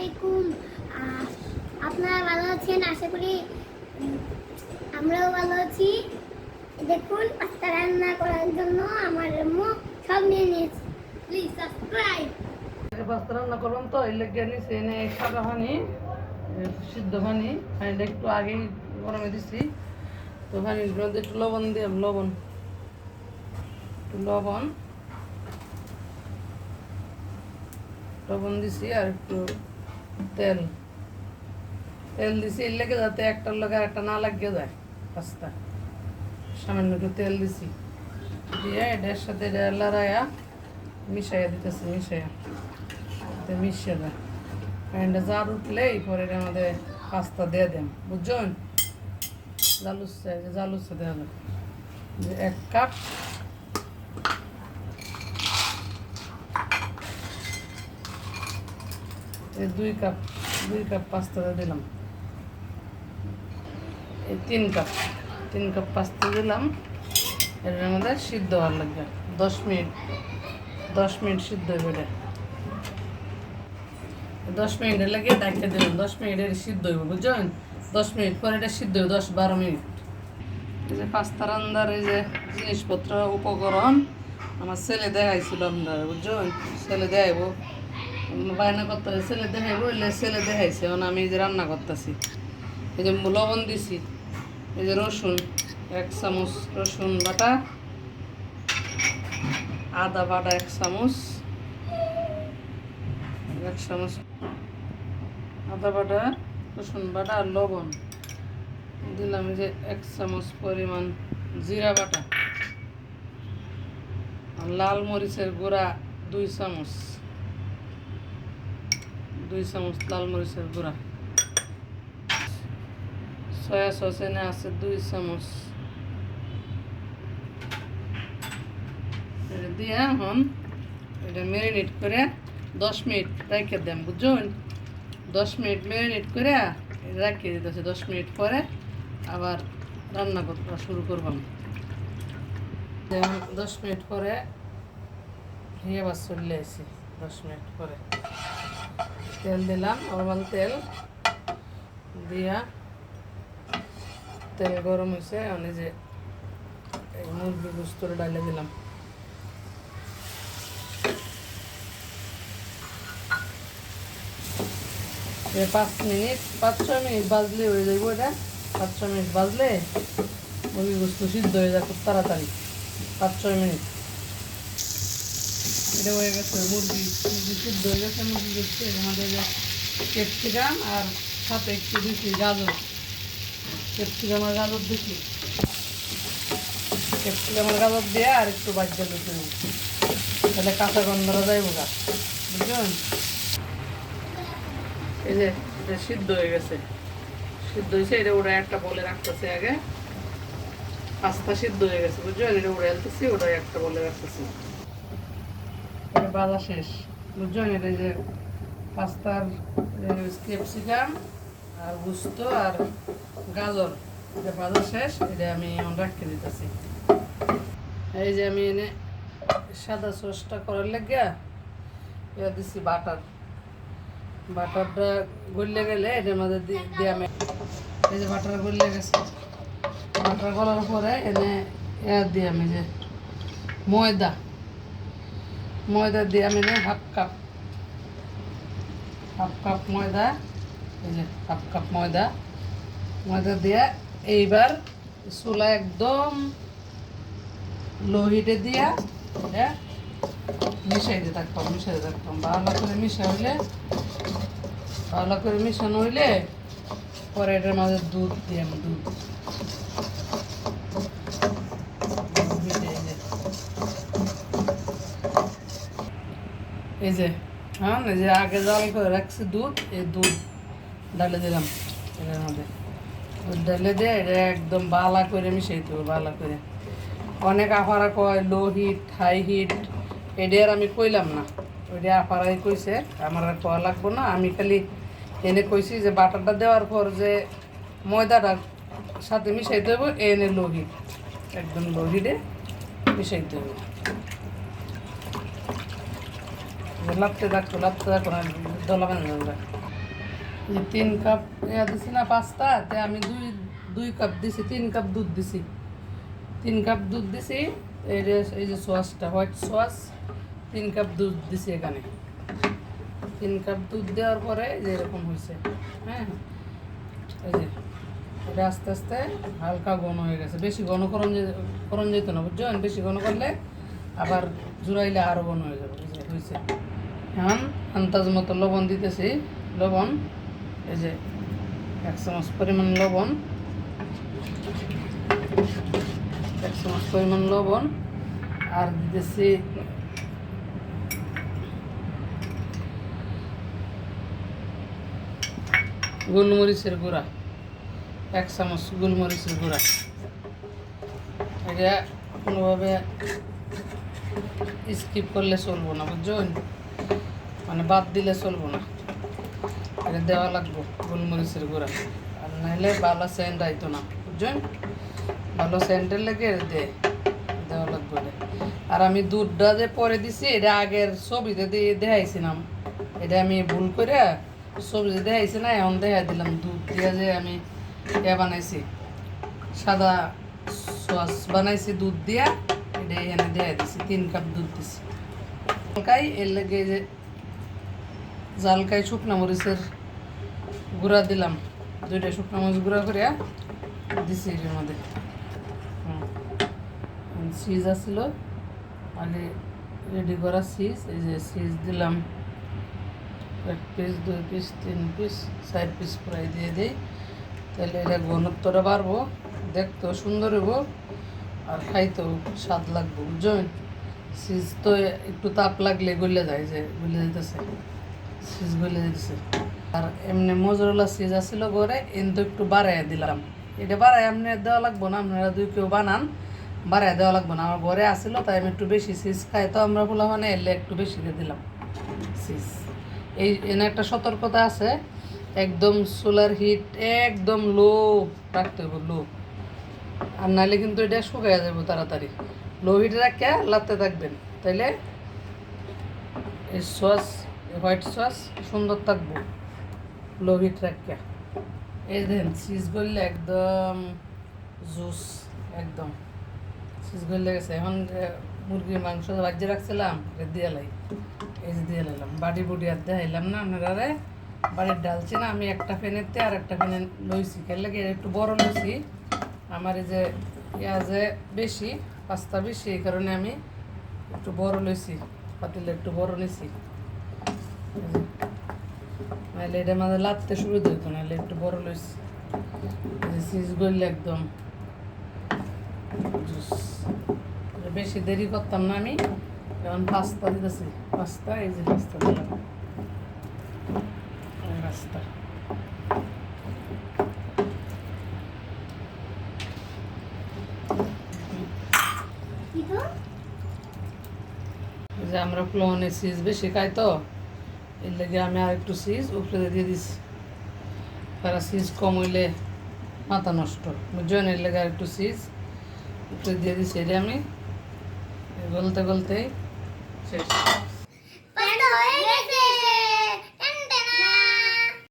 আলাইকুম। আপনারা ভালো আছেন? আশা করি আমরাও ভালো আছি। দেখুন, পাস্তা রান্না করার জন্য আমার আম্মু সব নিয়ে নিয়েছে। প্লিজ সাবস্ক্রাইব পাস্তা রান্না করলাম তো লেগে নিছি এনে সাদা পানি সিদ্ধ পানি। পানিটা একটু আগেই গরমে দিছি। তো পানির মধ্যে একটু লবণ দিলাম লবণ। একটু লবণ। লবণ দিছি আর একটু তেল। তেল দিছি, এর লেগে যাতে একটার লগে একটা না লাগিয়ে যায় পাস্তা। সামান্য একটু তেল দিছি। দিয়ে এটার সাথে লড়াইয়া মিশাইয়া দিতেছি, মিশাইয়া। মিশিয়ে দেয় প্যান্টটা জার উঠলেই পরে মধ্যে পাস্তা দিয়ে দেন। বুঝছেন? জালুসে জালুসে দেওয়া যায় যে এক কাপ এই দুই কাপ দুই কাপ পাস্তাটা দিলাম। এই তিন কাপ তিন কাপ পাস্তা দিলাম। এর মধ্যে সিদ্ধ হওয়ার লাগবে। দশ মিনিট দশ মিনিট সিদ্ধ এটা। দশ মিনিটের লাগে ডাকিয়ে দিলাম। দশ মিনিটের সিদ্ধ হইব, বুঝছেন? দশ মিনিট পরে এটা সিদ্ধ হইব, দশ বারো মিনিট। এই যে পাস্তা রান্নার এই যে জিনিসপত্র, উপকরণ, আমার ছেলে দেখাইছিল আপনারা, বুঝছেন? ছেলে দেখাইব। বায়না করতে হবে ছেলে দেখাইব, এলে ছেলে দেখাইছে, এখন আমি যে রান্না করতেছি। এই যে লবণ দিছি, এই যে রসুন, এক চামচ রসুন বাটা, আদা বাটা এক চামচ এক চামচ আদা বাটা, রসুন বাটা আর লবণ। দিলাম যে এক চামচ পরিমাণ জিরা বাটা লাল মরিচের গুঁড়া দুই চামচ। দুই চামচ লাল মরিচের গুঁড়া। সয়া সস এনে আছে দুই চামচ। দিয়ে এখন এটা ম্যারিনেট করে দশ মিনিট রেখে দেন, বুঝছেন? দশ মিনিট ম্যারিনেট করে রাখিয়ে দিতেছে। দশ মিনিট পরে আবার রান্না করতে শুরু করবাম যেমন দশ মিনিট পরে ঘিয়ে আবার চলে আসি, দশ মিনিট পরে। তেল দিলাম নর্মাল তেল। দিয়া তেল গরম হয়েছে আমি যে মুরগি গুস্তরে ডালে দিলাম। পাঁচ মিনিট, পাঁচ ছয় মিনিট বাজলে হয়ে যাইব এটা। পাঁচ ছয় মিনিট বাজলে মুরগি গোস্ত সিদ্ধ হয়ে যায় খুব তাড়াতাড়ি। পাঁচ ছয় মিনিট। এটা হয়ে গেছে মুরগি সিদ্ধ হয়ে গেছে, মুরগি গোস্ত আমাদের ক্যাপসিকাম আর সাথে একটু দিচ্ছি গাজর। ক্যাপসিকাম আর গাজর দিচ্ছি। ক্যাপসিকাম আর গাজর দিয়ে আর একটু বাজ্যা দিতে তাহলে কাঁচা গন্ধরা যাইব গা বুঝলেন এই যে, এটা সিদ্ধ হয়ে গেছে। সিদ্ধ হয়েছে, এটা ওটা একটা বলে রাখতেছে আগে। পাস্তা সিদ্ধ হয়ে গেছে বুঝলেন এটা উড়ে আলতেছি ওটা একটা বলে রাখতেছি। বাজা শেষ। বুঝছেন এটা যে পাস্তার ক্যাপসিকাম আর গুস্ত আর গাজর। এটা বাজা শেষ, এটা আমি রাখতে দিতেছি। এই যে আমি এনে সাদা সসটা করার লাগিয়া এটা দিছি বাটার। বাটারটা গলে গেলে এটার মধ্যে দিয়ে আমি এই যে বাটার গলে গেছে। বাটার গলার পরে এনে এ দিয়ে আমি যে ময়দা। ময়দা দিয়ে আমি হাফ কাপ হাফ কাপ ময়দা হাফ কাপ ময়দা। ময়দা দিয়ে এইবার চুলা একদম লো দিয়া এটা মিশাইতে থাকতাম মিশাইতে থাকতাম। ভালো করে মিশা হইলে, ভালো করে মিশানো হইলে পরে এটার মাঝে দুধ দিয়ে দুধ এই যে। এই যে হ্যাঁ যে আগে জাল করে রাখছি দুধ, এই দুধ ডালে দিলাম, এটার ডালে দিয়ে এটা একদম বালা করে মিশাইতে হবে বালা করে। অনেক আফারা কয়, লো হিট, হাই হিট, এটা আর আমি কইলাম না। ওইটা আফারাই কইছে, আমার আর কয়া লাগবো না। আমি খালি এনে কইছি যে বাটারটা দেওয়ার পর যে ময়দাটা সাথে মিশাইতে হবে এনে লো হিট, একদম লো হিটে মিশাইতে হবে লাপতে থাকতো লাপতে থাকতো না, দলা যে তিন কাপ ইয়া দিছি না পাস্তা, তে আমি দুই দুই কাপ দিছি, তিন কাপ দুধ দিছি। তিন কাপ দুধ দিছি, এই যে এই যে সসটা, হোয়াইট সস, তিন কাপ দুধ দিছি এখানে। তিন কাপ দুধ দেওয়ার পরে যে এরকম হয়েছে হ্যাঁ? এই যে, এটা আস্তে আস্তে হালকা ঘন হয়ে গেছে। বেশি ঘন করণ করণ যেত না বুঝছেন বেশি ঘন করলে আবার জুড়াইলে আরও ঘন হয়ে যাবে হয়েছে এখন আন্দাজ মতো লবণ দিতেছি। লবণ, এই যে এক চামচ পরিমাণ লবণ। এক চামচ পরিমাণ লবণ। আর দিতেছি গোলমরিচের গুঁড়া। এক চামচ গোলমরিচের গুঁড়া। এটা কোনোভাবে স্কিপ করলে চলবো না, বুঝছেন? মানে বাদ দিলে চলবো না। এটা দেওয়া লাগবো, গোলমরিচের গুঁড়া। আর নাহলে ভালো সেন্ট আইতো না, বুঝছেন? ভালো সেন্টের লেগে দে, দেওয়া লাগবে এটা। আর আমি দুধটা যে পরে দিছি, এটা আগের ছবিতে দিয়ে দেখাইছিলাম। এটা আমি ভুল করে ছবিতে দেখাইছি না, এখন দেখাই দিলাম। দুধ দিয়ে যে আমি ইয়া বানাইছি, সাদা সস বানাইছি দুধ দিয়া, এটা এখানে দেখাই দিছি, তিন কাপ দুধ দিছি। এর লেগে যে জালকাই শুকনা মরিচের গুঁড়া দিলাম। দুইটা শুকনা মরিচ গুঁড়া করে দিছি এর মধ্যে। সিজ আসছিল আগে রেডি করা সিজ এই যে সিজ দিলাম। এক পিস দুই পিস তিন পিস চার পিস প্রায় দিয়ে দিই। তাহলে এটা ঘনত্বটা বাড়বো দেখতেও সুন্দর হব আর খাইতেও স্বাদ লাগবে বুঝছেন সিজ তো একটু তাপ লাগলে গলে যায় যে, গলে যেতেছে সিজ গলে যেতেছে আর এমনি মজুরলা সিজ আসছিল ঘরে কিন্তু একটু বাড়াই দিলাম। এটা বাড়াই আপনি দেওয়া লাগবো না, আপনারা দুই কেউ বানান বাড়াই দেওয়া লাগবো না। আমার ঘরে আসছিল তাই আমি একটু বেশি সিজ খাই, তো আমরা বলা মানে এলে একটু বেশি দিয়ে দিলাম সিজ এই, এনে একটা সতর্কতা আছে, একদম সোলার হিট একদম লো রাখতে হবে লো আর নাহলে কিন্তু এটা শুকায় যাবে তাড়াতাড়ি। লো হিটে রাখে লাতে থাকবেন। তাইলে এই সস হোয়াইট সস, সুন্দর থাকব লো হিট রাখে এই দেন চিজ করলে একদম জুস একদম। চিজ করলে গেছে। এখন মুরগির মাংস ভাজি রাখছিলাম দিয়ে লাই। এই যে দিয়ে লাইলাম। বাড়ি বুড়ি আর দেখাইলাম না আপনারা বাড়ির ডালছি না, আমি একটা ফ্যানেতে আর একটা ফ্যানে লইছি। খেলে কি একটু বড় লইছি। আমার এই যে যে বেশি, পাস্তা বেশি, এই কারণে আমি একটু বড় লইছি। পাতিলে একটু বড় নিছি। নাহলে এটা মাঝে লাততে সুবিধা হতো নাহলে একটু বড় লইছি চিজ গড়লে একদম। জুস। বেশি দেরি করতাম না আমি এখন পাস্তা দিতেছি। পাস্তা এই যে পাস্তা দিলাম। এই পাস্তা। কি তো এই যে আমরা প্লনে সিজ বেশি খাই তো। এর লেগে আমি আর একটু সিজ, উপরে দিয়ে দিছি। তারা সিজ কম হইলে মাথা নষ্ট বুঝছেন এর লেগে আর একটু সিজ, উপরে দিয়ে দিছি। এটা আমি গলতে গলতেই শেষ।